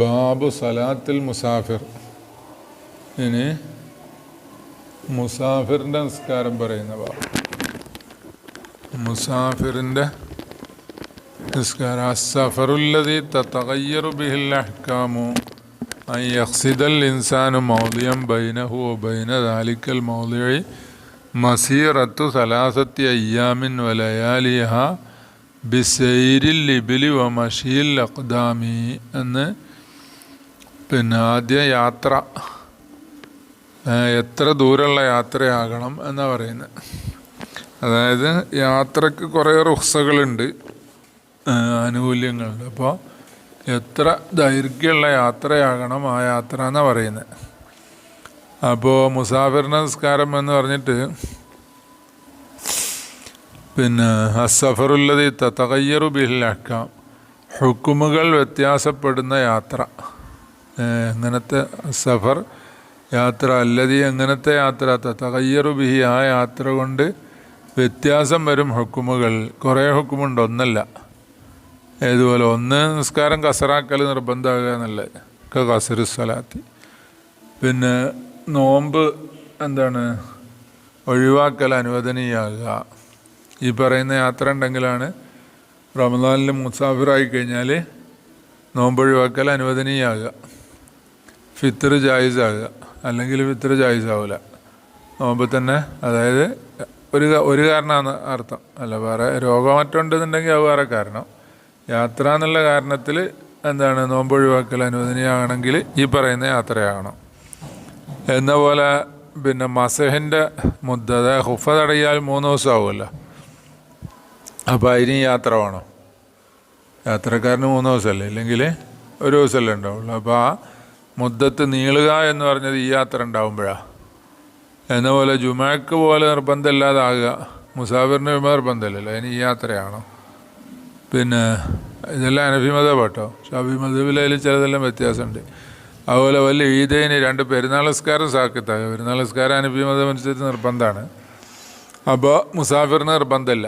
ബാബു സലാത്തിൽ മുസാഫിർ ഇനി മുസാഫിറിൻ്റെ നിസ്കാരം പറയുന്ന ബാബു മുസാഫിറിൻ്റെ നിസ്കാരം അസഫറുല്ലതി തത്തകയ്യറു ബിഹിൽ അഹ്കാമു أن يقصد الإنسان موضعا بينه وبين ذلك الموضع مسيرة ثلاثة أيام ولياليها بسير الإبل ومشي الأقدام എന്ന് പിന്നെ ആദ്യ യാത്ര എത്ര ദൂരമുള്ള യാത്രയാകണം എന്നാണ് പറയുന്നത്. അതായത് യാത്രയ്ക്ക് കുറേ റുസകളുണ്ട് ആനുകൂല്യങ്ങളുണ്ട്. അപ്പോൾ എത്ര ദൈർഘ്യമുള്ള യാത്രയാകണം ആ യാത്ര എന്നാണ് പറയുന്നത്. അപ്പോൾ മുസാഫിർ നമസ്കാരം എന്ന് പറഞ്ഞിട്ട് പിന്നെ അസഫറുല്ലതി തകയ്യറു ബിഹിലക്കാം ഹുക്കുമുകൾ വ്യത്യാസപ്പെടുന്ന യാത്ര. ഏഹ് എങ്ങനത്തെ സഫർ യാത്ര അല്ലതി എങ്ങനത്തെ യാത്ര തകയ്യറു ബിഹി ആ യാത്ര കൊണ്ട് വ്യത്യാസം വരും ഹുക്കുമുകൾ. കുറേ ഹുക്കുമുണ്ട് ഒന്നല്ല. ഏതുപോലെ ഒന്ന് നിസ്കാരം കസറാക്കൽ നിർബന്ധമാകുക എന്നുള്ളത് ഒക്കെ കസരു സ്വലാത്തി. പിന്നെ നോമ്പ് എന്താണ്? ഒഴിവാക്കൽ അനുവദനീയാകുക ഈ പറയുന്ന യാത്ര ഉണ്ടെങ്കിലാണ് റമദാനിൽ മുസാഫിറായി കഴിഞ്ഞാൽ നോമ്പ് ഒഴിവാക്കൽ അനുവദനീയാകുക ഫിത്തർ ജായിസാകുക. അല്ലെങ്കിൽ ഫിത്തർ ജായിസാവില്ല നോമ്പ് തന്നെ അതായത് ഒരു ഒരു കാരണമാണ് അർത്ഥം. അല്ല വേറെ രോഗം മറ്റുണ്ടെന്നുണ്ടെങ്കിൽ അത് വേറെ കാരണം. യാത്ര എന്നുള്ള കാരണത്തിൽ എന്താണ് നോമ്പ് ഒഴിവാക്കൽ അനുവദനീയമാണെങ്കിൽ ഈ പറയുന്ന യാത്രയാകണം. എന്ന പോലെ പിന്നെ മസഹിന്റെ മുദ്ദ അതായത് ഹുഫ തടയാൽ മൂന്ന് ദിവസം ആവുമല്ലോ അപ്പോൾ അതിന് യാത്ര വേണം. യാത്രക്കാരന് മൂന്ന് ദിവസമല്ലേ? ഇല്ലെങ്കിൽ ഒരു ദിവസമല്ലേ ഉണ്ടാവുള്ളൂ. അപ്പോൾ ആ മുദ്ദത്ത് നീളുക എന്ന് പറഞ്ഞത് ഈ യാത്ര ഉണ്ടാവുമ്പോഴാണ് എന്ന പോലെ ജുമാക്ക് പോലെ നിർബന്ധമില്ലാതാകുക. മുസാഫിറിന് നിർബന്ധമില്ലല്ലോ അതിന് ഈ യാത്രയാണോ? പിന്നെ ഇതെല്ലാം അനഫി മതം കേട്ടോ ചിലതെല്ലാം വ്യത്യാസമുണ്ട്. അതുപോലെ വലിയ ഈദൈന് രണ്ട് പെരുന്നാൾ നിസ്കാരം സാക്കിത്താകുക പെരുന്നാൾ നിസ്കാരം അനഫി മതം നിർബന്ധമാണ്. അപ്പോൾ മുസാഫിറിന് നിർബന്ധമില്ല.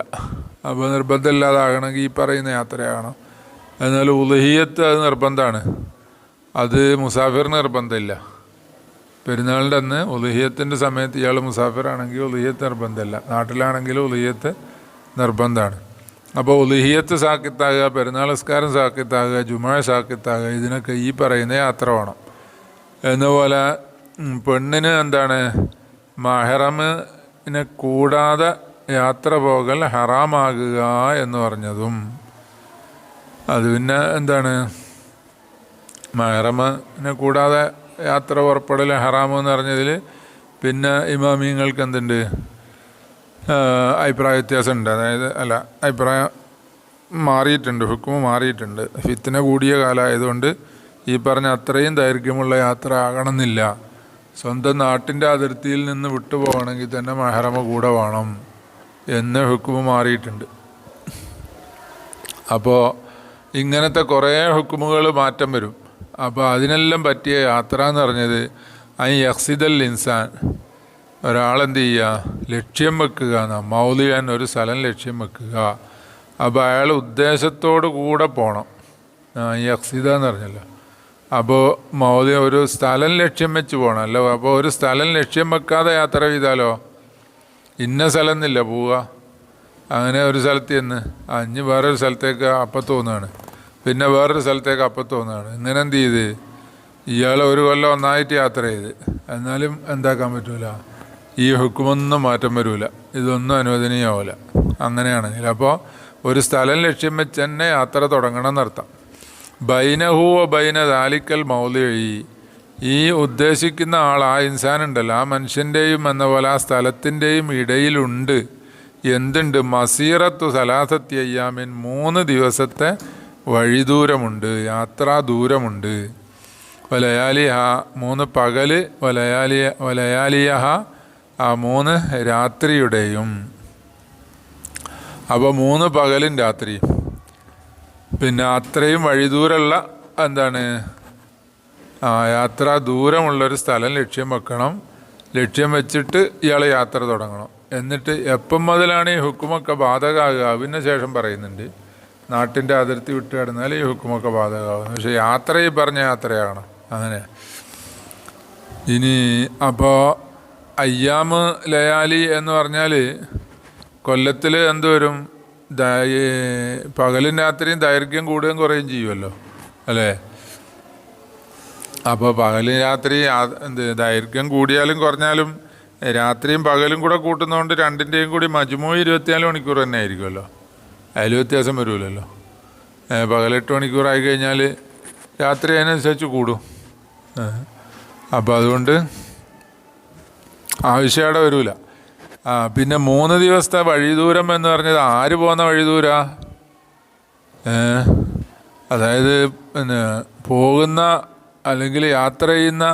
അപ്പോൾ നിർബന്ധമില്ലാതാകണമെങ്കിൽ ഈ പറയുന്ന യാത്രയാകണം. എന്നാൽ ഉലഹിയത്ത് അത് നിർബന്ധമാണ്. അത് മുസാഫിറിന് നിർബന്ധമില്ല. പെരുന്നാളിന്റെ അന്ന് ഉലഹിയത്തിന്റെ സമയത്ത് ഇയാൾ മുസാഫിറാണെങ്കിൽ ഉലഹിയത്ത് നിർബന്ധമില്ല. നാട്ടിലാണെങ്കിൽ ഉലഹിയത്ത് നിർബന്ധമാണ്. അപ്പോൾ ഉലഹിയത്ത് സാക്കിത്താകുക പെരുന്നാൾ നിസ്കാരം സാക്കിത്താകുക ജുമാ സാക്കിത്താകുക ഇതിനൊക്കെ ഈ പറയുന്ന യാത്ര വേണം. എന്നുപോലെ പെണ്ണിന് എന്താണ്? മഹറമിനെ കൂടാതെ യാത്ര പോകൽ ഹറാമാകുക എന്ന് പറഞ്ഞതും. അത് പിന്നെ എന്താണ്? മഹറമിനെ കൂടാതെ യാത്ര പുറപ്പെടൽ ഹറാമെന്ന് പറഞ്ഞതിൽ പിന്നെ ഇമാമിയങ്ങൾക്ക് എന്തുണ്ട്? അഭിപ്രായ വ്യത്യാസമുണ്ട്. അതായത് അല്ല അഭിപ്രായം മാറിയിട്ടുണ്ട് ഹുക്കും മാറിയിട്ടുണ്ട്. ഫിത്തിന കൂടിയ കാലമായതുകൊണ്ട് ഈ പറഞ്ഞ അത്രയും ദൈർഘ്യമുള്ള യാത്ര ആകണമെന്നില്ല. സ്വന്തം നാട്ടിന്റെ അതിർത്തിയിൽ നിന്ന് വിട്ടുപോകണമെങ്കിൽ തന്നെ മഹറമ കൂടെ വേണം എന്ന് ഹുക്കും മാറിയിട്ടുണ്ട്. അപ്പോൾ ഇങ്ങനത്തെ കുറേ ഹുക്കുമുകൾ മാറ്റം വരും. അപ്പോൾ അതിനെല്ലാം പറ്റിയ യാത്ര എന്ന് പറഞ്ഞത് അതിന് യക്സിദൽ ഇൻസാൻ. ഒരാളെന്ത് ചെയ്യുക ലക്ഷ്യം വെക്കുക എന്നാ മൗലിയാൻ ഒരു സ്ഥലം ലക്ഷ്യം വെക്കുക. അപ്പോൾ അയാൾ ഉദ്ദേശത്തോട് കൂടെ പോകണം യക്സിത എന്ന് പറഞ്ഞല്ലോ. അപ്പോൾ മൗലിയ ഒരു സ്ഥലം ലക്ഷ്യം വെച്ച് പോകണം അല്ലോ അപ്പോൾ ഒരു സ്ഥലം ലക്ഷ്യം വെക്കാതെ യാത്ര ചെയ്താലോ? ഇന്ന സ്ഥലം എന്നില്ല പോവുക. അങ്ങനെ ഒരു സ്ഥലത്ത് ചെന്ന്. അഞ്ഞ് വേറൊരു സ്ഥലത്തേക്ക് അപ്പം തോന്നുകയാണ് പിന്നെ വേറൊരു സ്ഥലത്തേക്ക് അപ്പം തോന്നുകയാണ്. ഇങ്ങനെ എന്ത് ചെയ്ത്? ഇയാൾ ഒരു കൊല്ലം ഒന്നായിട്ട് യാത്ര ചെയ്ത്. എന്നാലും എന്താക്കാൻ പറ്റൂല. ഈ ഹുക്കുമൊന്നും മാറ്റം വരൂല. ഇതൊന്നും അനുവദനീയമാവില്ല അങ്ങനെയാണെങ്കിൽ അപ്പോൾ ഒരു സ്ഥലം ലക്ഷ്യം വെച്ച് തന്നെ യാത്ര തുടങ്ങണം എന്നർത്ഥം. ബൈനഹൂവ ബൈന ദാലിക്കൽ മൗലി. ഈ ഉദ്ദേശിക്കുന്ന ആൾ ആ ഇൻസാനുണ്ടല്ലോ ആ മനുഷ്യന്റെയും എന്ന പോലെ ആ സ്ഥലത്തിന്റെയും ഇടയിലുണ്ട്. എന്തുണ്ട്? മസീറത്തു സലാസത്തി അയ്യാമിൻ മൂന്ന് ദിവസത്തെ വഴിദൂരമുണ്ട് യാത്രാ ദൂരമുണ്ട്. വലയാലിഹ മൂന്ന് പകൽ വലയാലിയ വലയാലിയഹ ആ മൂന്ന് രാത്രിയുടെയും. അപ്പോൾ മൂന്ന് പകലും രാത്രിയും പിന്നെ അത്രയും വഴിദൂരമുള്ള എന്താണ്? ആ യാത്ര ദൂരമുള്ളൊരു സ്ഥലം ലക്ഷ്യം വെക്കണം. ലക്ഷ്യം വെച്ചിട്ട് ഇയാൾ യാത്ര തുടങ്ങണം. എന്നിട്ട് എപ്പം മുതലാണ് ഈ ഹുക്കുമൊക്കെ ബാധകമാകുക അതിന് ശേഷം പറയുന്നുണ്ട്. നാട്ടിന്റെ അതിർത്തി വിട്ട് കിടന്നാൽ ഈ ഹുക്കുമൊക്കെ ബാധകമാകുന്നു പക്ഷേ യാത്ര ഈ പറഞ്ഞ യാത്രയാണ്. അങ്ങനെ. ഇനി അപ്പോൾ അയ്യാമ് ലയാലി എന്ന് പറഞ്ഞാൽ കൊല്ലത്തിൽ എന്ത് വരും? പകലും രാത്രിയും ദൈർഘ്യം കൂടുകയും കുറയും ചെയ്യുമല്ലോ അല്ലേ? അപ്പോൾ പകലും രാത്രി എന്ത് ദൈർഘ്യം കൂടിയാലും കുറഞ്ഞാലും രാത്രിയും പകലും കൂടെ കൂട്ടുന്നതുകൊണ്ട് രണ്ടിന്റെയും കൂടി മജുമോ ഇരുപത്തിനാല് മണിക്കൂർ തന്നെ ആയിരിക്കുമല്ലോ അതിൽ വ്യത്യാസം വരുമല്ലോ പകലെട്ട് മണിക്കൂറായി കഴിഞ്ഞാൽ രാത്രി അതിനനുസരിച്ച് കൂടും. അപ്പോൾ അതുകൊണ്ട് ആവശ്യം അവിടെ വരില്ല പിന്നെ മൂന്ന് ദിവസത്തെ വഴിദൂരം എന്ന് പറഞ്ഞത് ആര് പോകുന്ന വഴിദൂര? അതായത് പിന്നെ പോകുന്ന അല്ലെങ്കിൽ യാത്ര ചെയ്യുന്ന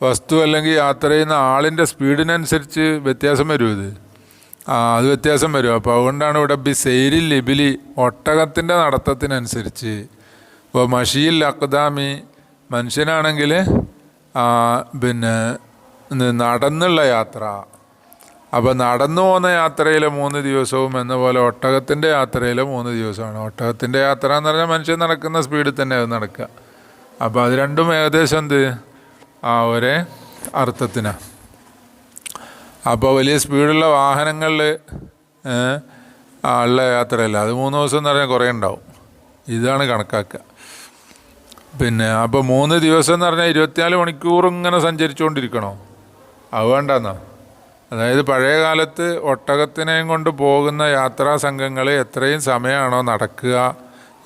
വസ്തു അല്ലെങ്കിൽ യാത്ര ചെയ്യുന്ന ആളിന്റെ സ്പീഡിനനുസരിച്ച് വ്യത്യാസം വരും ഇത്. ആ അത് വ്യത്യാസം വരും. അപ്പോൾ അതുകൊണ്ടാണ് ഇവിടെ ബി സെയ്രിൽ ലിബിലി ഒട്ടകത്തിന്റെ നടത്തത്തിനനുസരിച്ച്. ഇപ്പോൾ മഷിയിൽ അക്ദാമി മനുഷ്യനാണെങ്കിൽ പിന്നെ നടന്നുള്ള യാത്ര. അപ്പോൾ നടന്നു പോകുന്ന യാത്രയിലെ മൂന്ന് ദിവസവും എന്ന പോലെ ഒട്ടകത്തിന്റെ യാത്രയിലെ മൂന്ന് ദിവസമാണ്. ഒട്ടകത്തിന്റെ യാത്ര എന്ന് പറഞ്ഞാൽ മനുഷ്യൻ നടക്കുന്ന സ്പീഡിൽ തന്നെ അത് നടക്കുക. അപ്പോൾ അത് രണ്ടും ഏകദേശം എന്ത്? ആ ഒരേ അർത്ഥത്തിനാണ് അപ്പോൾ വലിയ സ്പീഡുള്ള വാഹനങ്ങളിൽ ഉള്ള യാത്രയല്ല. അത് മൂന്ന് ദിവസം എന്ന് പറഞ്ഞാൽ കുറേ ഉണ്ടാവും. ഇതാണ് കണക്കാക്കുക. പിന്നെ അപ്പോൾ മൂന്ന് ദിവസം എന്ന് പറഞ്ഞാൽ ഇരുപത്തിനാല് മണിക്കൂർ ഇങ്ങനെ സഞ്ചരിച്ചുകൊണ്ടിരിക്കണോ? അത് വേണ്ടെന്നാ. അതായത് പഴയ കാലത്ത് ഒട്ടകത്തിനെയും കൊണ്ട് പോകുന്ന യാത്രാ സംഘങ്ങൾ എത്രയും സമയമാണോ നടക്കുക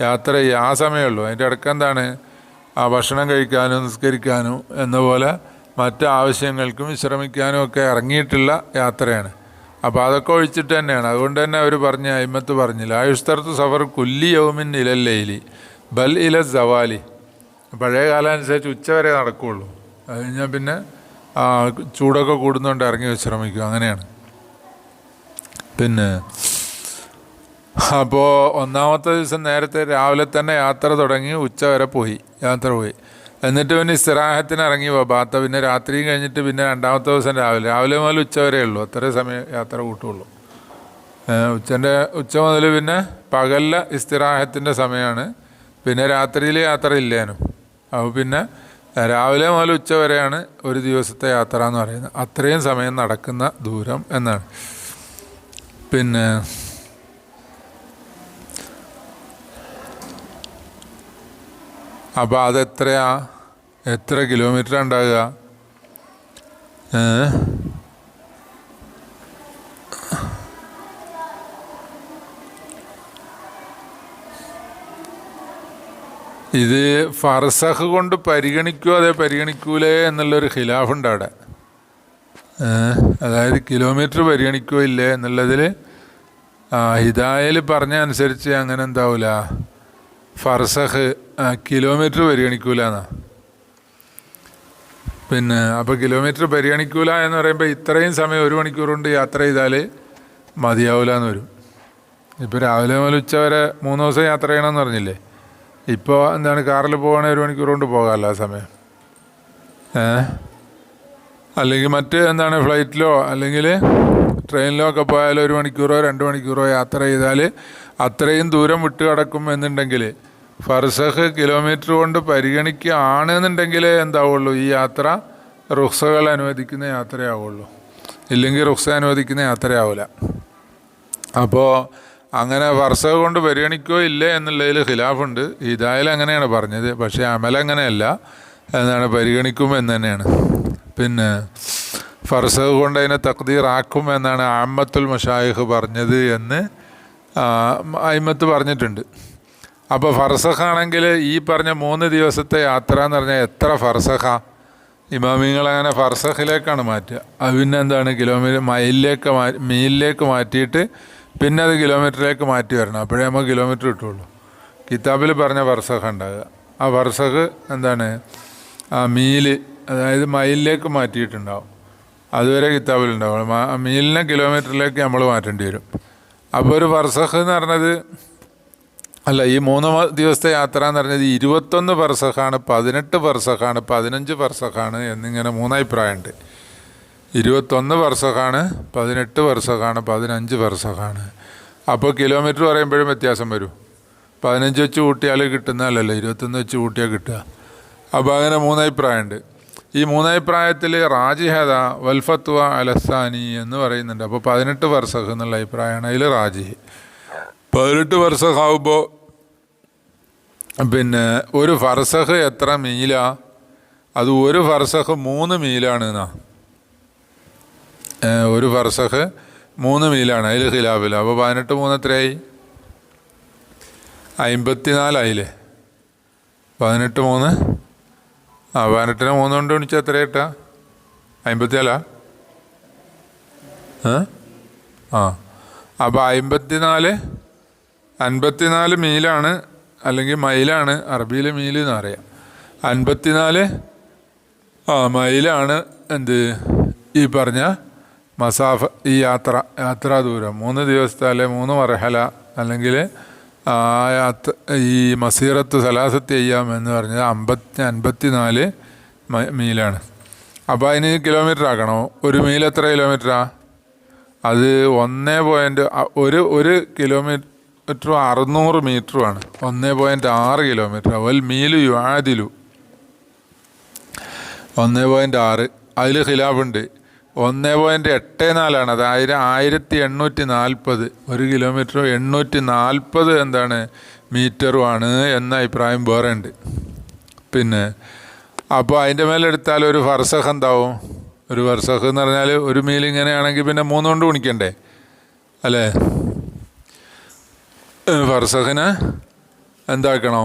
യാത്ര ചെയ്യുക ആ സമയമുള്ളൂ. അതിന്റെ ഇടയ്ക്ക് എന്താണ്? ആ ഭക്ഷണം കഴിക്കാനും നിസ്കരിക്കാനും എന്ന പോലെ മറ്റ് ആവശ്യങ്ങൾക്കും വിശ്രമിക്കാനും ഒക്കെ ഇറങ്ങിയിട്ടുള്ള യാത്രയാണ്. അപ്പോൾ അതൊക്കെ ഒഴിച്ചിട്ട് തന്നെയാണ്. അതുകൊണ്ട് തന്നെ അവർ പറഞ്ഞ അയിമത്ത് പറഞ്ഞില്ല ആയുഷ്തർത്ത് സഫർ കുല്ലി യൗമിൻ ഇലല്ലയിലി ബൽ ഇല സവാലി. പഴയ കാലം അനുസരിച്ച് ഉച്ചവരെ നടക്കുകയുള്ളൂ അത് കഴിഞ്ഞാൽ പിന്നെ ചൂടൊക്കെ കൂടുന്നതുകൊണ്ട് ഇറങ്ങി വിശ്രമിക്കും. അങ്ങനെയാണ്. പിന്നെ അപ്പോൾ ഒന്നാമത്തെ ദിവസം നേരത്തെ രാവിലെ തന്നെ യാത്ര തുടങ്ങി ഉച്ച വരെ പോയി. യാത്ര പോയി. എന്നിട്ട് പിന്നെ ഇസ്രാഹത്തിന് ഇറങ്ങി ബാത്ത പിന്നെ രാത്രിയും കഴിഞ്ഞിട്ട് പിന്നെ രണ്ടാമത്തെ ദിവസം രാവിലെ. രാവിലെ മുതൽ ഉച്ച വരെ ഉള്ളൂ. അത്രേ സമയം യാത്ര കൂട്ടുള്ളൂ. ഉച്ചന്റെ ഉച്ച മുതൽ പിന്നെ പകലിലെ ഇസ്തിറാഹത്തിന്റെ സമയമാണ് പിന്നെ രാത്രിയിൽ യാത്ര ഇല്ലേനും. അപ്പോൾ പിന്നെ രാവിലെ മുതൽ ഉച്ച വരെയാണ് ഒരു ദിവസത്തെ യാത്ര എന്ന് പറയുന്നത്. അത്രയും സമയം നടക്കുന്ന ദൂരം എന്നാണ്. പിന്നെ അപ്പോൾ അതെത്രയാ? എത്ര കിലോമീറ്റർ ഉണ്ടാകുക ഇത് ഫർസഹ് കൊണ്ട് പരിഗണിക്കുമോ അതേ പരിഗണിക്കൂലേ എന്നുള്ളൊരു ഖിലാഫുണ്ട് അവിടെ. അതായത് കിലോമീറ്റർ പരിഗണിക്കുമോ ഇല്ലേ എന്നുള്ളതിൽ ഹിദായയിൽ പറഞ്ഞ അനുസരിച്ച് അങ്ങനെ എന്താവില്ല ഫർസഹ് കിലോമീറ്റർ പരിഗണിക്കൂല എന്നാ പിന്നെ അപ്പോൾ കിലോമീറ്റർ പരിഗണിക്കൂല എന്ന് പറയുമ്പോൾ ഇത്രയും സമയം ഒരു മണിക്കൂർ കൊണ്ട് യാത്ര ചെയ്താൽ മതിയാവില്ല എന്ന് വരും. ഇപ്പോൾ രാവിലെ മുതൽ ഉച്ച വരെ മൂന്ന് ദിവസം യാത്ര ചെയ്യണമെന്ന് പറഞ്ഞില്ലേ? ഇപ്പോൾ എന്താണ് കാറിൽ പോകുകയാണെങ്കിൽ ഒരു മണിക്കൂർ കൊണ്ട് പോകാമല്ലോ ആ സമയം. അല്ലെങ്കിൽ മറ്റ് എന്താണ് ഫ്ലൈറ്റിലോ അല്ലെങ്കിൽ ട്രെയിനിലോ ഒക്കെ പോയാലോ ഒരു മണിക്കൂറോ രണ്ട് മണിക്കൂറോ യാത്ര ചെയ്താൽ അത്രയും ദൂരം വിട്ട് കിടക്കും എന്നുണ്ടെങ്കിൽ ഫർസഹ് കിലോമീറ്റർ കൊണ്ട് പരിഗണിക്കുകയാണ് എന്നുണ്ടെങ്കിൽ എന്താവുള്ളൂ ഈ യാത്ര റുക്സകൾ അനുവദിക്കുന്ന യാത്രയാവുള്ളൂ. ഇല്ലെങ്കിൽ റുക്സ അനുവദിക്കുന്ന യാത്രയാവില്ല അപ്പോൾ അങ്ങനെ ഫർസഖ് കൊണ്ട് പരിഗണിക്കുകയോ ഇല്ലേ എന്നുള്ളതിൽ ഖിലാഫുണ്ട്. ഹിദായിൽ അങ്ങനെയാണ് പറഞ്ഞത്. പക്ഷേ അമൽ അങ്ങനെയല്ല. എന്താണ് പരിഗണിക്കും എന്ന് തന്നെയാണ് പിന്നെ ഫർസഹ് കൊണ്ട് അതിനെ തക്തീറാക്കും എന്നാണ് ആമ്മത്തുൽ മഷായിഖ് പറഞ്ഞത് എന്ന് അയിമത്ത് പറഞ്ഞിട്ടുണ്ട്. അപ്പോൾ ഫർസഖാണെങ്കിൽ ഈ പറഞ്ഞ മൂന്ന് ദിവസത്തെ യാത്ര എന്ന് പറഞ്ഞാൽ എത്ര ഫർസഖ? ഇമാമിങ്ങൾ അങ്ങനെ ഫർസഖിലേക്കാണ് മാറ്റുക. അത് പിന്നെ എന്താണ് കിലോമീറ്റർ മൈലിലേക്ക് മാറ്റി മീലിലേക്ക് മാറ്റിയിട്ട് പിന്നെ അത് കിലോമീറ്ററിലേക്ക് മാറ്റി വരണം. അപ്പോഴേ നമുക്ക് കിലോമീറ്റർ കിട്ടുള്ളൂ. കിതാബിൽ പറഞ്ഞ ഫർസഖ ഉണ്ടാകുക. ആ ഫർസഖ് എന്താണ്? ആ മീൽ അതായത് മൈലിലേക്ക് മാറ്റിയിട്ടുണ്ടാവും. അതുവരെ കിതാബിലുണ്ടാവും ആ മീലിനെ കിലോമീറ്ററിലേക്ക് നമ്മൾ മാറ്റേണ്ടി വരും. അപ്പോൾ ഒരു ഫർസഖ് എന്ന് പറഞ്ഞത് അല്ല ഈ മൂന്ന് ദിവസത്തെ യാത്ര എന്ന് പറഞ്ഞത് ഇരുപത്തൊന്ന് പെർസഖാണ് പതിനെട്ട് പെർസഖാണ് പതിനഞ്ച് പെർസഖാണ് എന്നിങ്ങനെ മൂന്നഭിപ്രായമുണ്ട്. ഇരുപത്തൊന്ന് പെർസഖാണ് പതിനെട്ട് പെർസഖാണ് പതിനഞ്ച് പെർസഖാണ് അപ്പോൾ കിലോമീറ്റർ പറയുമ്പോഴും വ്യത്യാസം വരും. പതിനഞ്ച് വെച്ച് കൂട്ടിയാൽ കിട്ടുന്നതല്ലല്ലോ ഇരുപത്തൊന്ന് വെച്ച് കൂട്ടിയാൽ കിട്ടുക. അപ്പോൾ അങ്ങനെ മൂന്നഭിപ്രായമുണ്ട്. ഈ മൂന്നഭിപ്രായത്തിൽ റാജിഹത വൽഫത്വ അലസാനി എന്ന് പറയുന്നുണ്ട്. അപ്പോൾ പതിനെട്ട് വർഷഖ് എന്നുള്ള അഭിപ്രായമാണ് അതിൽ റാജി. പതിനെട്ട് വർഷമാകുമ്പോൾ പിന്നെ ഒരു ഫർസഹ് എത്ര മീലാ? അത് ഒരു ഫർസഹ് മൂന്ന് മീലാണ് എന്നാ ഒരു ഫർസഹ് മൂന്ന് മീലാണ് അതിൽ ഖിലാഫില്ല അപ്പോൾ പതിനെട്ട് മൂന്ന് എത്രയായി? അമ്പത്തിനാലായില്ലേ പതിനെട്ട് മൂന്ന്. ആ പതിനെട്ടിന് മൂന്ന് കൊണ്ട് ഗുണിച്ചാൽ എത്ര കിട്ടാ? അമ്പത്തിനാലാ ആ. അപ്പോൾ അമ്പത്തിനാല് അൻപത്തിനാല് മീലാണ് അല്ലെങ്കിൽ മൈലാണ് അറബിയിൽ മീൽ എന്ന് പറയാം അൻപത്തിനാല് ആ മൈലാണ് എന്ത്? ഈ പറഞ്ഞ മസാഫ ഈ യാത്ര യാത്രാ ദൂരം. മൂന്ന് ദിവസത്തെ മൂന്ന് മർഹല അല്ലെങ്കിൽ ആ യാത്ര ഈ മസീറത്ത് സലാസത്ത് ചെയ്യാം എന്ന് പറഞ്ഞാൽ അമ്പത്തി അൻപത്തി നാല് മീലാണ്. അപ്പോൾ അതിന് കിലോമീറ്റർ ആക്കണോ? ഒരു മീൽ എത്ര കിലോമീറ്ററാണ് അത് ഒന്ന് പോയിന്റ് ഒരു ഒരു കിലോമീറ്ററും അറുന്നൂറ് മീറ്ററുമാണ്. ഒന്ന് പോയിന്റ് ആറ് കിലോമീറ്റർ. വൽ മീലു യുവാതിലു ഒന്ന് പോയിന്റ് ആറ്. അതിൽ ഖിലാഫുണ്ട്. ഒന്ന് പോയിന്റ് എട്ട് നാലാണ്. അതായത് ആയിരത്തി എണ്ണൂറ്റി നാൽപ്പത് ഒരു കിലോമീറ്റർ എണ്ണൂറ്റി നാൽപ്പത് എന്താണ് മീറ്ററുമാണ് എന്ന അഭിപ്രായം വേറെ ഉണ്ട് പിന്നെ അപ്പോൾ അതിന്റെ മേലെടുത്താൽ ഒരു ഫർസഖ് എന്താവും? ഒരു ഫർസഖ് എന്ന് പറഞ്ഞാൽ ഒരു മീൽ ഇങ്ങനെയാണെങ്കിൽ പിന്നെ മൂന്നുകൊണ്ട് ഗുണിക്കണ്ടേ? അല്ലേ? ഫർസഖിന് എന്താക്കണോ?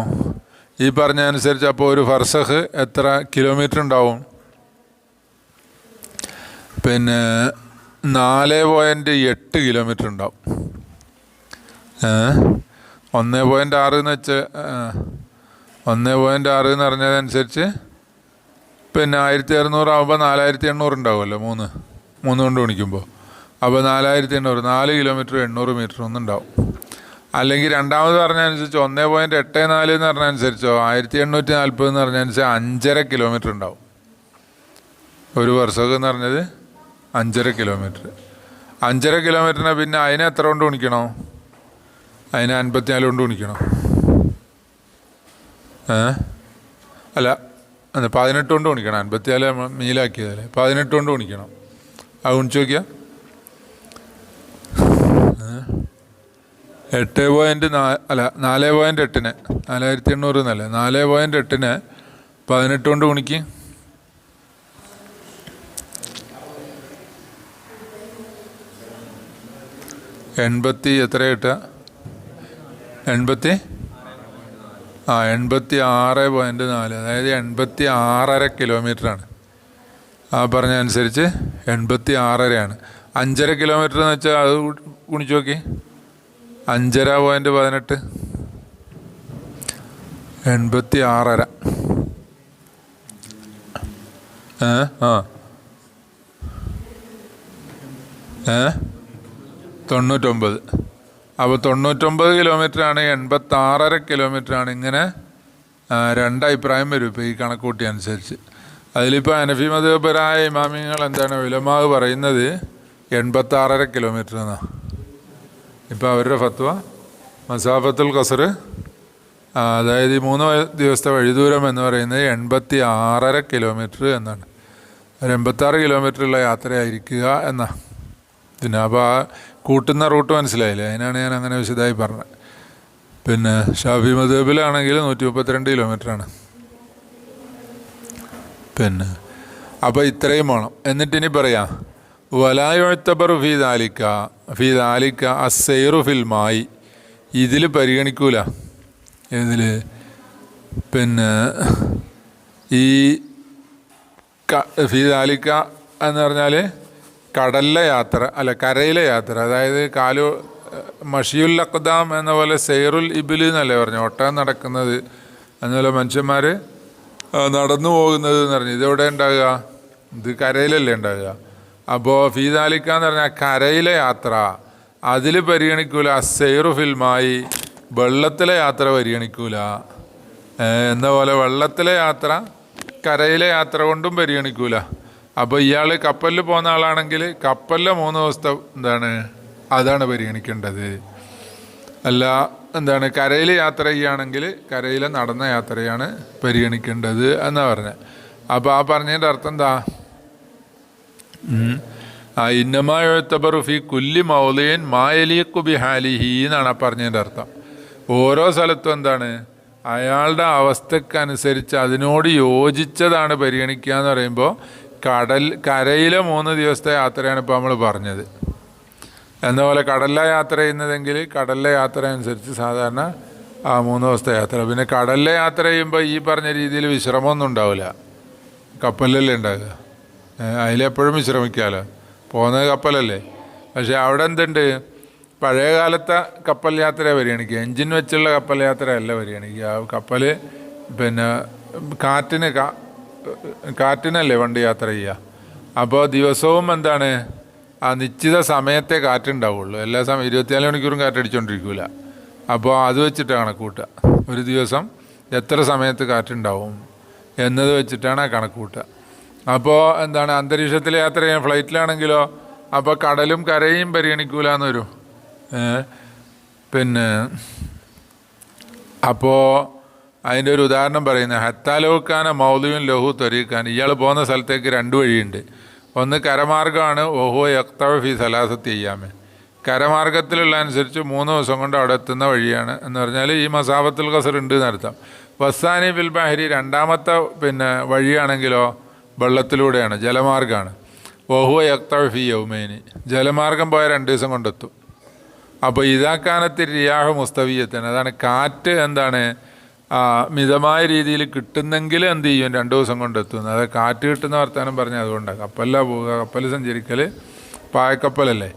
ഈ പറഞ്ഞ അനുസരിച്ച് അപ്പോൾ ഒരു ഫർസഹ് എത്ര കിലോമീറ്റർ ഉണ്ടാവും? പിന്നെ നാല് പോയിന്റ് എട്ട് കിലോമീറ്റർ ഉണ്ടാവും. ഒന്ന് പോയിന്റ് ആറ് എന്ന് വെച്ച് ഒന്ന് പോയിന്റ് ആറ് എന്ന് പറഞ്ഞതനുസരിച്ച് പിന്നെ ആയിരത്തി അറുന്നൂറാകുമ്പോൾ നാലായിരത്തി എണ്ണൂറ് ഉണ്ടാവുമല്ലോ മൂന്ന്. മൂന്ന് കൊണ്ട് ഗുണിക്കുമ്പോൾ അപ്പോൾ നാലായിരത്തി എണ്ണൂറ് നാല് കിലോമീറ്റർ എണ്ണൂറ് മീറ്റർ ഒന്നും ഒന്നുണ്ടാവും. അല്ലെങ്കിൽ രണ്ടാമത് പറഞ്ഞതനുസരിച്ച് ഒന്നേ പോയിന്റ് എട്ട് നാല് എന്ന് പറഞ്ഞതനുസരിച്ചോ ആയിരത്തി എണ്ണൂറ്റി നാൽപ്പത് എന്ന് പറഞ്ഞതനുസരിച്ച് അഞ്ചര കിലോമീറ്റർ ഉണ്ടാവും. ഒരു വർഷമൊക്കെ എന്ന് പറഞ്ഞത് അഞ്ചര കിലോമീറ്റർ അഞ്ചര കിലോമീറ്ററിന് പിന്നെ അതിനെ എത്ര കൊണ്ട് ഗുണിക്കണോ? അതിനെ അൻപത്തിനാല് കൊണ്ട് ഗുണിക്കണം? ഏ? അല്ല അതെ പതിനെട്ട് കൊണ്ട് ഗുണിക്കണം. അൻപത്തിനാല് മീലാക്കിയതല്ലേ? പതിനെട്ട് കൊണ്ട് ഗുണിക്കണം. അത് ഗുണിച്ച് നോക്കിയാൽ എട്ട് പോയിന്റ് നാ അല്ല നാല് പോയിന്റ് എട്ടിന് നാലായിരത്തി എണ്ണൂറ് എന്നല്ലേ? നാല് പോയിന്റ് എട്ടിന് പതിനെട്ട് കൊണ്ട് ഗുണിക്ക്. എൺപത്തി എത്ര കിട്ടുക? എൺപത്തി? ആ എൺപത്തി ആറ് പോയിന്റ് നാല് അതായത് എൺപത്തി ആറര കിലോമീറ്ററാണ് ആ പറഞ്ഞ അനുസരിച്ച് എൺപത്തി ആറരയാണ് അഞ്ചര കിലോമീറ്റർ എന്ന് വെച്ചാൽ അത് ഗുണിച്ച് നോക്കി. അഞ്ചര പോയിന്റ് പതിനെട്ട്. എൺപത്തി ആറര ഏ? ആ. ഏ? തൊണ്ണൂറ്റൊമ്പത്. അപ്പോൾ തൊണ്ണൂറ്റൊമ്പത് കിലോമീറ്ററാണ് എൺപത്താറര കിലോമീറ്ററാണ് ഇങ്ങനെ രണ്ട് അഭിപ്രായം വരും ഇപ്പോൾ ഈ കണക്കൂട്ടി അനുസരിച്ച്. അതിലിപ്പോൾ അനഫി മതപരായ ഇമാമിങ്ങൾ എന്താണ് വിലമാവ് പറയുന്നത്? എൺപത്താറര കിലോമീറ്റർ എന്നാണ് ഇപ്പോൾ അവരുടെ ഫത്വ മസാഫത്തുൽ ഖസർ. അതായത് ഈ മൂന്ന് ദിവസത്തെ വഴിദൂരം എന്ന് പറയുന്നത് എൺപത്തി ആറര കിലോമീറ്റർ എന്നാണ്. ഒരു എൺപത്താറ് കിലോമീറ്ററുള്ള യാത്രയായിരിക്കുക എന്നാ. പിന്നെ അപ്പോൾ ആ കൂട്ടുന്ന റൂട്ട് മനസ്സിലായില്ലേ? അതിനാണ് ഞാൻ അങ്ങനെ വിശദമായി പറഞ്ഞത്. പിന്നെ ഷാഫി മദബിലാണെങ്കിൽ നൂറ്റി മുപ്പത്തിരണ്ട് കിലോമീറ്ററാണ്. പിന്നെ അപ്പോൾ ഇത്രയും വേണം. എന്നിട്ട് ഇനി പറയാം. വലായൊഴുത്തബർ ഫി ദാലിക്ക. ഫി ദാലിക്ക അസൈറു ഫിൽമായി ഇതിൽ പരിഗണിക്കൂല. ഇതിൽ പിന്നെ ഈ ഫീ ദാലിക്ക എന്ന് പറഞ്ഞാൽ കടലിലെ യാത്ര അല്ല കരയിലെ യാത്ര. അതായത് കാലു മഷിയുൽ അക്ദാം എന്ന പോലെ സെയ്റുൽ ഇബിലി എന്നല്ലേ പറഞ്ഞു? ഒട്ടകം നടക്കുന്നത്. അതുപോലെ മനുഷ്യന്മാർ നടന്നു പോകുന്നത് എന്ന് പറഞ്ഞു. ഇതെവിടെ ഉണ്ടാകുക? ഇത് കരയിലല്ലേ ഉണ്ടാകുക? അപ്പോൾ ഫീദാലിക്ക എന്ന് പറഞ്ഞാൽ കരയിലെ യാത്ര. അതിൽ പരിഗണിക്കൂല. സെയ്റു ഫിൽമായി വെള്ളത്തിലെ യാത്ര പരിഗണിക്കൂല. എന്ന പോലെ? വെള്ളത്തിലെ യാത്ര കരയിലെ യാത്ര കൊണ്ടും പരിഗണിക്കൂല. അപ്പോൾ ഇയാൾ കപ്പലിൽ പോകുന്ന ആളാണെങ്കിൽ കപ്പലിലെ മൂന്ന് ദിവസത്തെ എന്താണ്? അതാണ് പരിഗണിക്കേണ്ടത്. അല്ല എന്താണ്? കരയിൽ യാത്ര ചെയ്യുകയാണെങ്കിൽ കരയിലെ നടന്ന യാത്രയാണ് പരിഗണിക്കേണ്ടത് എന്നാണ് പറഞ്ഞത് അപ്പോൾ ആ പറഞ്ഞതിന്റെ അർത്ഥം എന്താ? ഉം. ആ ഇന്നമാഴത്തബറു ഫി കുല്ലി മൗലയൻ മായലിയക്കു ബിഹാലിഹി എന്നാണ് ആ പറഞ്ഞതിന്റെ അർത്ഥം. ഓരോ സ്ഥലത്തും എന്താണ്? അയാളുടെ അവസ്ഥക്കനുസരിച്ച് അതിനോട് യോജിച്ചതാണ് പരിഗണിക്കുക എന്ന് പറയുമ്പോൾ കടൽ കരയിലെ മൂന്ന് ദിവസത്തെ യാത്രയാണ് ഇപ്പോൾ നമ്മൾ പറഞ്ഞത്. എന്നപോലെ കടലിലെ യാത്ര ചെയ്യുന്നതെങ്കിൽ കടലിലെ യാത്ര അനുസരിച്ച് സാധാരണ ആ മൂന്ന് ദിവസത്തെ യാത്ര. പിന്നെ കടലിലെ യാത്ര ചെയ്യുമ്പോൾ ഈ പറഞ്ഞ രീതിയിൽ വിശ്രമമൊന്നും ഉണ്ടാവില്ല. കപ്പലിലല്ലേ ഉണ്ടാകുക അതിലെപ്പോഴും വിശ്രമിക്കാമല്ലോ പോകുന്നത് കപ്പലല്ലേ? പക്ഷേ അവിടെ എന്തുണ്ട്? പഴയ കാലത്തെ കപ്പൽ യാത്ര പരിഗണിക്കുക. എൻജിൻ വെച്ചുള്ള കപ്പൽ യാത്രയല്ല പരിഗണിക്കുക. ആ കപ്പൽ പിന്നെ കാറ്റിന് കാറ്റിനല്ലേ വണ്ടി യാത്ര ചെയ്യുക. അപ്പോൾ ദിവസവും എന്താണ്? ആ നിശ്ചിത സമയത്തെ കാറ്റുണ്ടാവുള്ളൂ. എല്ലാ സമയം ഇരുപത്തിനാല് മണിക്കൂറും കാറ്റടിച്ചുകൊണ്ടിരിക്കില്ല അപ്പോൾ അത് വെച്ചിട്ട് കണക്കൂട്ടുക ഒരു ദിവസം എത്ര സമയത്ത് കാറ്റുണ്ടാവും? എന്നത് വെച്ചിട്ടാണ് ആ കണക്കൂട്ടുക അപ്പോൾ എന്താണ് അന്തരീക്ഷത്തിൽ യാത്ര ചെയ്യാൻ ഫ്ലൈറ്റിലാണെങ്കിലോ അപ്പോൾ കടലും കരയും പരിഗണിക്കൂല എന്ന് വരും പിന്നെ അപ്പോൾ അതിന്റെ ഒരു ഉദാഹരണം പറയുന്നത് ഹത്താലോക്കാന മൗലിയും ലഹു തൊരീഖാൻ ഇയാൾ പോകുന്ന സ്ഥലത്തേക്ക് രണ്ട് വഴിയുണ്ട്. ഒന്ന് കരമാർഗമാണ് ഓഹോ യക്തവ ഫി സലാസത്ത് ചെയ്യാമേ കരമാർഗത്തിലുള്ള അനുസരിച്ച് മൂന്ന് ദിവസം കൊണ്ട് അവിടെ എത്തുന്ന വഴിയാണ് എന്ന് പറഞ്ഞാൽ ഈ മസാബത്തുൽ ഖസർ ഉണ്ട് എന്നർത്ഥം. വസ്സാനി ബിൽ ബാഹരി രണ്ടാമത്തെ പിന്നെ വഴിയാണെങ്കിലോ വെള്ളത്തിലൂടെയാണ് ജലമാർഗമാണ് ഓഹോ യക്തഫി യൗമേനി. ജലമാർഗം പോയ രണ്ട് ദിവസം കൊണ്ടെത്തും. അപ്പോൾ ഇതാക്കാനത്ത് റിയാഹ് മുസ്തവീയത്തിന്. അതാണ് കാറ്റ് എന്താണ് മിതമായ രീതിയിൽ കിട്ടുന്നെങ്കിൽ എന്ത് ചെയ്യും? രണ്ട് ദിവസം കൊണ്ടെത്തുന്നു അത് കാറ്റ് കിട്ടുന്ന വർത്തമാനം പറഞ്ഞാൽ അതുകൊണ്ടാണ്. കപ്പലിലാ പോവുക. കപ്പൽ സഞ്ചരിക്കൽ പായക്കപ്പലല്ലേ?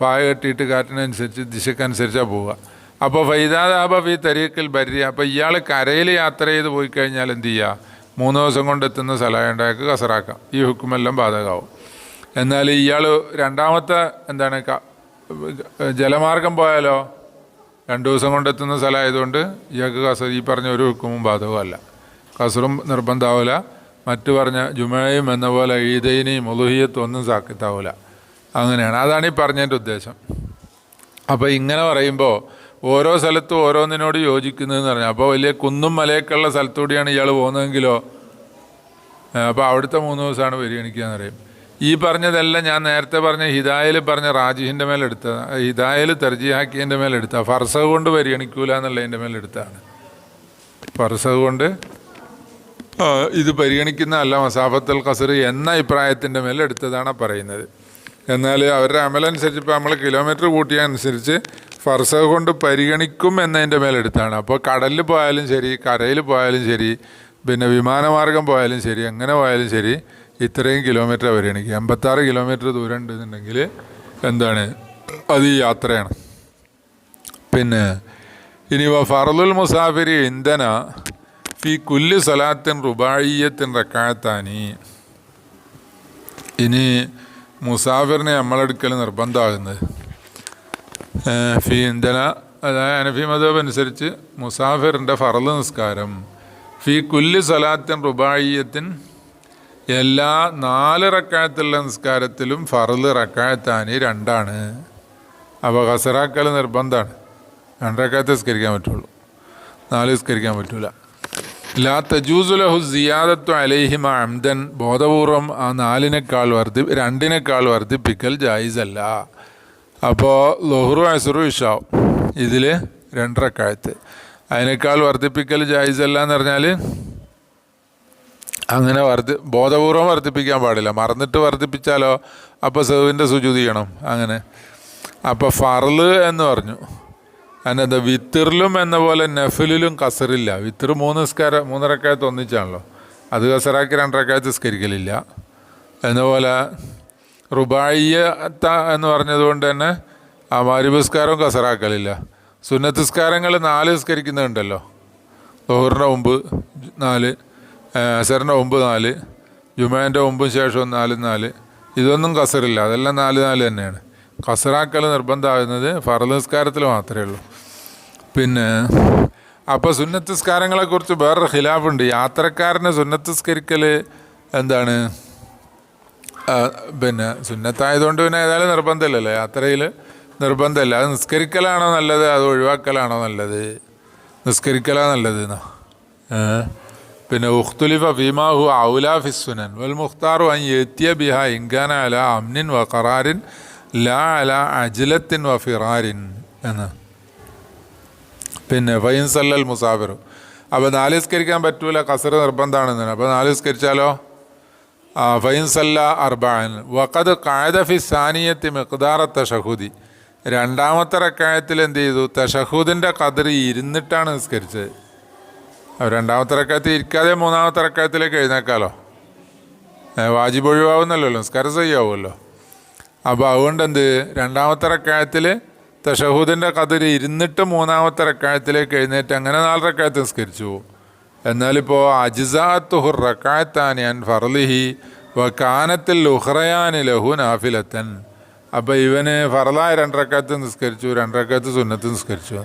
പായ കെട്ടിയിട്ട് കാറ്റിനനുസരിച്ച് ദിശക്കനുസരിച്ചാണ് പോവുക. അപ്പോൾ ഫൈദാദാബ ഈ തരീക്കിൽ ബരി അപ്പോൾ ഇയാൾ കരയിൽ യാത്ര ചെയ്ത് പോയി കഴിഞ്ഞാൽ എന്ത് ചെയ്യുക മൂന്ന് ദിവസം കൊണ്ടെത്തുന്ന സ്ഥലമുണ്ടാക്കി കസറാക്കാം. ഈ ഹുക്കുമെല്ലാം ബാധകമാവും എന്നാൽ ഇയാൾ രണ്ടാമത്തെ എന്താണ് ജലമാർഗം പോയാലോ? രണ്ട് ദിവസം കൊണ്ടെത്തുന്ന സ്ഥലമായതുകൊണ്ട് ഇയാൾക്ക് കസർ ഈ പറഞ്ഞ ഒരു ഹുക്കുമും ബാധകമല്ല. കസറും നിർബന്ധമാവില്ല മറ്റു പറഞ്ഞ ജുമയും എന്ന പോലെ ഈദൈനെയും മുലുഹിയത്തും ഒന്നും സാക്കിത്താവില്ല അങ്ങനെയാണ്. അതാണ് ഈ പറഞ്ഞതിന്റെ ഉദ്ദേശം. അപ്പോൾ ഇങ്ങനെ പറയുമ്പോൾ ഓരോ സ്ഥലത്തും ഓരോന്നിനോട് യോജിക്കുന്നതെന്ന് പറഞ്ഞു അപ്പോൾ വലിയ കുന്നും മലയൊക്കെയുള്ള സ്ഥലത്തൂടെയാണ് ഇയാൾ പോകുന്നതെങ്കിലോ അപ്പോൾ അവിടുത്തെ മൂന്ന് ദിവസമാണ് പരിഗണിക്കുക എന്ന് പറയും. ഈ പറഞ്ഞതെല്ലാം ഞാൻ നേരത്തെ പറഞ്ഞ ഹിദായയിൽ പറഞ്ഞ റാജിഹിന്റെ മേലെടുത്ത ഹിദായൽ തെർജിയാക്കിയതിന്റെ മേലെടുത്ത ഫർസ കൊണ്ട് പരിഗണിക്കൂല എന്നുള്ളതിന്റെ മേലെടുത്താണ് ഫർസ കൊണ്ട് ഇത് പരിഗണിക്കുന്ന അല്ല മസാഫത്തുൽ ഖസർ എന്ന അഭിപ്രായത്തിന്റെ മേലെടുത്തതാണ് പറയുന്നത്. എന്നാൽ അവരുടെ അമലനുസരിച്ച് ഇപ്പോൾ നമ്മൾ കിലോമീറ്റർ കൂട്ടിയ അനുസരിച്ച് ഫർസ കൊണ്ട് പരിഗണിക്കും എന്നതിന്റെ മേലെടുത്താണ് അപ്പോൾ കടലിൽ പോയാലും ശരി കരയിൽ പോയാലും ശരി പിന്നെ വിമാനമാർഗം പോയാലും ശരി എങ്ങനെ പോയാലും ശരി ഇത്രയും കിലോമീറ്റർ വരികയാണെങ്കിൽ എൺപത്താറ് കിലോമീറ്റർ ദൂരം ഉണ്ടെന്നുണ്ടെങ്കിൽ എന്താണ്? അത് ഈ യാത്രയാണ്. പിന്നെ ഇനി ഫറലുൽ മുസാഫിരി ഇന്ധന ഫി കുല്ലി സലാത്തിൻ റുബായിയത്തിൻ റക്കാത്താനി. ഇനി മുസാഫിറിനെ നമ്മളെടുക്കൽ നിർബന്ധമാകുന്നത്. ഫി ഇന്ധന അതായത് അനഫി മതബ് അനുസരിച്ച് മുസാഫിറിന്റെ ഫറൽ നിസ്കാരം. ഫി കുല്ലി സലാത്തിൻ റുബായിയത്തിൻ എല്ലാ നാല് റക്കായത്തുള്ള നിസ്കാരത്തിലും ഫറൽ റക്കായത്താനി രണ്ടാണ്. അപ്പോൾ ഹസറാക്കൽ നിർബന്ധമാണ് രണ്ടരക്കാലത്ത് നിസ്കരിക്കാൻ പറ്റുള്ളൂ. നാല് നിസ്കരിക്കാൻ പറ്റൂല. ലാ തജൂസുലഹു സിയാദത്വ അലൈഹിമ അംദൻ. ബോധപൂർവം ആ നാലിനേക്കാൾ വർദ്ധി രണ്ടിനേക്കാൾ വർദ്ധിപ്പിക്കൽ ജായിസല്ല. അപ്പോൾ ലൊഹറു അസുറു ഇഷാവും ഇതിൽ രണ്ടരക്കാലത്ത് അതിനേക്കാൾ വർദ്ധിപ്പിക്കൽ ജായിസല്ല എന്ന് പറഞ്ഞാൽ അങ്ങനെ വർദ്ധി ബോധപൂർവം വർദ്ധിപ്പിക്കാൻ പാടില്ല. മറന്നിട്ട് വർദ്ധിപ്പിച്ചാലോ? അപ്പോൾ സെവിന്റെ സുചുതി ചെയ്യണം. അങ്ങനെ. അപ്പോൾ ഫറൽ എന്ന് പറഞ്ഞു. അതിനെന്താ? വിത്തിറിലും എന്ന പോലെ നഫിലിലും കസറില്ല. വിത്തിർ മൂന്ന് നിസ്കാരം മൂന്നരക്കായത്ത് ഒന്നിച്ചാണല്ലോ. അത് കസറാക്കി രണ്ടരക്കായത്ത് നിസ്കരിക്കലില്ല. എന്നപോലെ റുബായിയത്ത എന്ന് പറഞ്ഞതുകൊണ്ട് തന്നെ ആ മാരിപുസ്കാരവും കസറാക്കലില്ല. സുന്നത്തിസ്കാരങ്ങൾ നാല് നിസ്കരിക്കുന്നുണ്ടല്ലോ. ദോഹറിന്റെ മുമ്പ് നാല് അസറിന്റെ മുമ്പ് നാല് ജുമാന്റെ മുമ്പും ശേഷവും നാല് നാല്. ഇതൊന്നും കസറില്ല അതെല്ലാം നാല് നാല് തന്നെയാണ്. കസറാക്കൽ നിർബന്ധമാകുന്നത് ഫറൽ നിസ്കാരത്തിൽ മാത്രമേ ഉള്ളൂ. പിന്നെ അപ്പോൾ സുന്നത്തിസ്കാരങ്ങളെക്കുറിച്ച് വേറൊരു ഖിലാഫുണ്ട്. യാത്രക്കാരനെ സുന്നത്തിസ്കരിക്കൽ എന്താണ്? പിന്നെ സുന്നത്തായതുകൊണ്ട് പിന്നെ ഏതായാലും നിർബന്ധമില്ലല്ലോ യാത്രയിൽ. നിർബന്ധമില്ല. അത് നിസ്കരിക്കലാണോ നല്ലത്? അത് ഒഴിവാക്കലാണോ നല്ലത്? നിസ്കരിക്കലാ നല്ലത് എന്നാ? പിന്നെ ഉഖ്തുലിഫ ഫീമാഹു ഔലാ ഫിസ്സുനൻ വൽ മുഖ്താറു അൻ എത്തിയ ബിഹ ഇൻകാന അല അംനിൻ വ ഖറാരിൻ ലാ അല അജ്ലത്തിൻ വ ഫിറാരിൻ എന്ന്. പിന്നെ ഫൈൻ സല്ലൽ മുസാഫിർ അപ്പോൾ നാല് നിസ്കരിക്കാൻ പറ്റൂല കസർ നിർബന്ധമാണെന്ന് അപ്പോൾ നാല് നിസ്കരിച്ചാലോ? ആ, ഫൈൻ സല്ല അർബാൻ. വഖദ് കായദ ഫി സാനിയത്തി മിഖ്ദാറ തഷഹുദി. രണ്ടാമത്തെ റക്കായത്തിൽ എന്ത് ചെയ്തു? തഷഹൂദിന്റെ കതിർ ഇരുന്നിട്ടാണ് നിസ്കരിച്ചത്. രണ്ടാമത്തെ റക്കായത്തിൽ ഇരിക്കാതെ മൂന്നാമത്തെ റക്കായത്തിലേക്ക് എഴുന്നേക്കാലോ വാജിബ് ഒഴിവാവുന്നല്ലോ നിസ്കാരം ചെയ്യാവുമല്ലോ അപ്പോൾ അതുകൊണ്ട് എന്ത് രണ്ടാമത്തെ റക്കായത്തിൽ തഷഹൂദിന്റെ കതിർ ഇരുന്നിട്ട് മൂന്നാമത്തെ റക്കായത്തിലേക്ക് എഴുന്നേറ്റ് അങ്ങനെ നാല് റക്കായത്ത് നിസ്കരിച്ചു എന്നാലിപ്പോൾ അജിസാത്തുഹുർ റക്കായത്താൻ ഞാൻ ഫർലിഹി വ കാനത്തിൽ ഉഹ്റയാനി ലഹു നാഫിലത്തൻ. അപ്പോൾ ഇവന് ഫറലായ രണ്ടരക്കാലത്ത് നിസ്കരിച്ചു രണ്ടരക്കാലത്ത് സുന്നത്ത് നിസ്കരിച്ചു.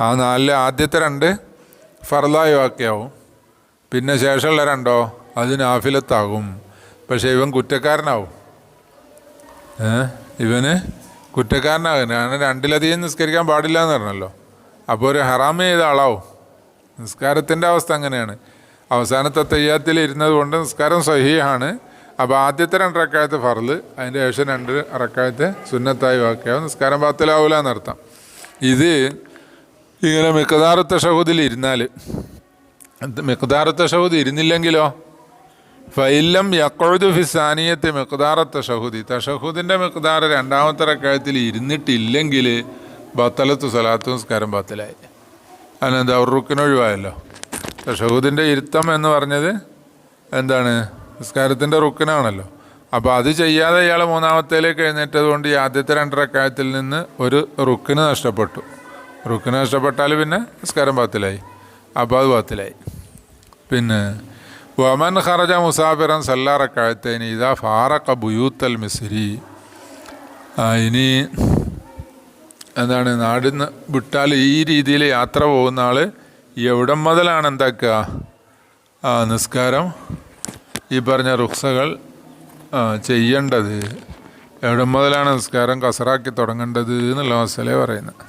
ആ നാലിൽ ആദ്യത്തെ രണ്ട് ഫറലായ വാക്യാവും. പിന്നെ ശേഷമുള്ള രണ്ടോ അതിന് ആഫിലത്താകും പക്ഷേ ഇവൻ കുറ്റക്കാരനാവും. ഇവന് കുറ്റക്കാരനാകും. കാരണം രണ്ടിലധികം നിസ്കരിക്കാൻ പാടില്ല എന്ന് പറഞ്ഞല്ലോ. അപ്പോൾ ഒരു ഹറാമ ചെയ്ത ആളാവും. നിസ്കാരത്തിന്റെ അവസ്ഥ അങ്ങനെയാണ്. അവസാനത്തെ തെയ്യാത്തിൽ ഇരുന്നത് കൊണ്ട് നിസ്കാരം സഹിയാണ് അപ്പോൾ ആദ്യത്തെ രണ്ട് റക്കായത്ത് ഫറൽ അതിന്റെ ശേഷം രണ്ട് റക്കായത്ത് സുന്നത്തായി വാക്കിയാവും നിസ്കാരം ബാത്തിലാവില്ല എന്നർത്ഥം. ഇത് ഇങ്ങനെ മിക്കതാറത്തെ ഷഹൂദിൽ ഇരുന്നാൽ മിക്കതാറത്തെ ഷഹൂദ് ഇരുന്നില്ലെങ്കിലോ? ഫൈലം യക്കൊഴുതു ഫിസാനിയത്തെ മിക്കതാറത്തെ തഷഹുദി തഷഹുദിന്റെ മിക്കതാറ് രണ്ടാമത്തെ റക്കായത്തിൽ ഇരുന്നിട്ടില്ലെങ്കിൽ ബത്തലത്ത് സ്വലാത്ത് നിസ്കാരം ബത്തലായി. അതിനെന്താ ഒരു റുക്കിനൊഴിവായല്ലോ തഷഹുദിന്റെ ഇരുത്തം എന്ന് പറഞ്ഞത് എന്താണ്? നിസ്കാരത്തിന്റെ റുക്കിനാണല്ലോ. അപ്പോൾ അത് ചെയ്യാതെ ഇയാൾ മൂന്നാമത്തേലേക്ക് എഴുന്നേറ്റത് കൊണ്ട് ഈ ആദ്യത്തെ രണ്ടരക്കായത്തിൽ നിന്ന് ഒരു റുക്കിന് നഷ്ടപ്പെട്ടു. റുക്കിന് നഷ്ടപ്പെട്ടാൽ പിന്നെ നിസ്കാരം പാത്തിലായി അപ്പോൾ അത് പാത്തിലായി പിന്നെ വമൻ ഖറജ മുസാഫിറൻ സല്ലാറക്കാഴത്തേന് ഇതാ ഫാറക്ക ബുയൂത്തൽ മിസ്രി. ഇനി എന്താണ് നാടിന്ന് വിട്ടാൽ ഈ രീതിയിൽ യാത്ര പോകുന്ന ആൾ എവിടം മുതലാണ് എന്താക്കുക? നിസ്കാരം ഈ പറഞ്ഞ റുക്സകൾ ചെയ്യേണ്ടത്. എവിടെ മുതലാണ് നിസ്കാരം കസറാക്കി തുടങ്ങേണ്ടത് എന്നുള്ള മസലേ പറയുന്നത്.